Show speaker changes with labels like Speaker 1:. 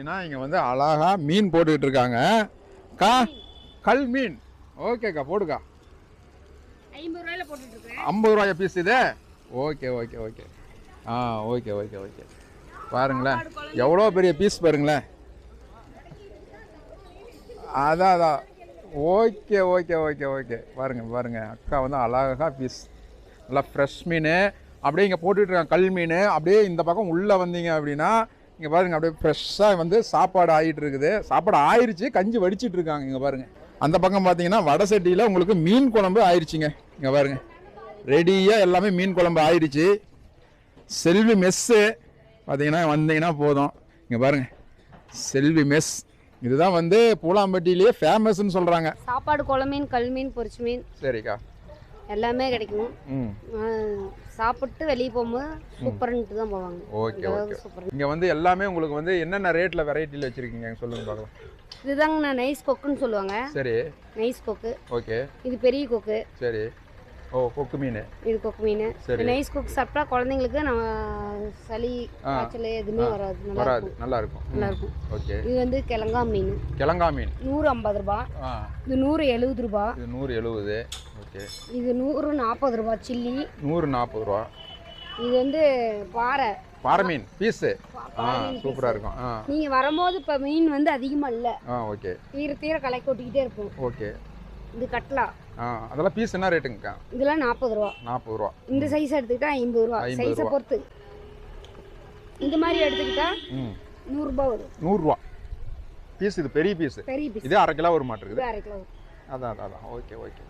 Speaker 1: ஏன்னா இங்கே வந்து அழகா மீன் போட்டுக்கிட்டு இருக்காங்க. கா கல் மீன். ஓகேக்கா போடுக்கா.
Speaker 2: ஐம்பது
Speaker 1: ரூபாயா பீஸ் இது? ஓகே ஓகே ஓகே ஆ ஓகே ஓகே ஓகே பாருங்களேன் எவ்வளோ பெரிய பீஸ் பாருங்களேன். அதான் அதான். ஓகே ஓகே ஓகே ஓகே பாருங்க பாருங்க. அக்கா வந்து அழகா பீஸ் நல்லா ஃப்ரெஷ் மீன். அப்படியே இங்கே போட்டுட்டு இருக்காங்க கல் மீன். அப்படியே இந்த பக்கம் உள்ளே வந்தீங்க அப்படின்னா இங்கே பாருங்க அப்படியே ஃப்ரெஷ்ஷாக வந்து சாப்பாடு ஆகிட்டு இருக்குது சாப்பாடு ஆயிருச்சு கஞ்சி வடிச்சிட்டு இருக்காங்க இங்கே பாருங்க. அந்த பக்கம் பார்த்தீங்கன்னா வடை சட்டியில் உங்களுக்கு மீன் குழம்பு ஆயிருச்சுங்க. இங்கே பாருங்க. ரெடியாக எல்லாமே மீன் குழம்பு ஆயிடுச்சு செல்வி மெஸ்ஸு பார்த்தீங்கன்னா வந்தீங்கன்னா போதும். இங்கே பாருங்க. செல்வி மெஸ் இதுதான் வந்து பூலாம்பட்டியிலேயே ஃபேமஸ்ன்னு சொல்கிறாங்க
Speaker 2: சாப்பாடு குள மீன் கல் மீன் பொரிச்சு மீன்.
Speaker 1: சரிக்கா.
Speaker 2: எல்லாமே கிடைக்கும் சாப்பிட்டு வெளியே போகும்போது சூப்பர்ன்ட்டு தான் போவாங்க.
Speaker 1: Okay okay.
Speaker 2: சூப்பர்.
Speaker 1: இங்கே வந்து எல்லாமே உங்களுக்கு வந்து என்னென்ன ரேட்டில் வெரைட்டியில் வச்சுருக்கீங்க? சொல்லுங்க பார்க்கலாம்.
Speaker 2: இதுதாங்க நான் நைஸ் கொக்குன்னு சொல்லுவாங்க.
Speaker 1: சரி.
Speaker 2: நைஸ் கொக்கு
Speaker 1: ஓகே.
Speaker 2: இது பெரிய கொக்கு
Speaker 1: சரி. ஓ கொக்கு மீன்.
Speaker 2: இது கொக்கு மீன். நைஸ் கொக்கு சாப்பிட்டா குழந்தைங்களுக்கு நம்ம சளி. காய்ச்சல் எதுவுமே வராது
Speaker 1: வராது. நல்லா இருக்கும்.
Speaker 2: நல்லா இருக்கும்.
Speaker 1: ஓகே.
Speaker 2: இது வந்து கிழங்கா மீன்.
Speaker 1: கிழங்கா மீன்.
Speaker 2: நூறு ஐம்பது ரூபா. இது நூறு எழுபது ரூபா.
Speaker 1: இது நூறு எழுபது. ஓகே.
Speaker 2: இது நூறு நாற்பது ரூபா சில்லி.
Speaker 1: நூறு நாற்பது ரூபா.
Speaker 2: இது வந்து பாறை.
Speaker 1: பாறை மீன். பீஸு. ஆ சூப்பராக இருக்கும். ஆ.
Speaker 2: நீங்கள் வரும்போது இப்போ மீன் வந்து அதிகமாக இல்லை.
Speaker 1: ஆ ஓகே.
Speaker 2: தீர தீர களை கொட்டிக்கிட்டே இருக்கும்
Speaker 1: ஓகே.
Speaker 2: இது கட்லா.
Speaker 1: அதெல்லாம் பீஸ் என்ன ரேட்டுங்கக்கா
Speaker 2: இதெல்லாம் நாற்பது ரூபா.
Speaker 1: நாற்பது ரூபா.
Speaker 2: இந்த சைஸ் எடுத்துக்கிட்டா ஐம்பது ரூபா. சைஸை. பொறுத்து. இந்த மாதிரி எடுத்துக்கிட்டா நூறுரூபா வரும்.
Speaker 1: நூறுரூவா பீஸ் இது பெரிய பீஸ்
Speaker 2: பெரிய பீஸ்
Speaker 1: இதே அரை கிலோ ஒரு மாட்டிருக்குது
Speaker 2: அரை கிலோ
Speaker 1: அதான் அதான் ஓகே ஓகே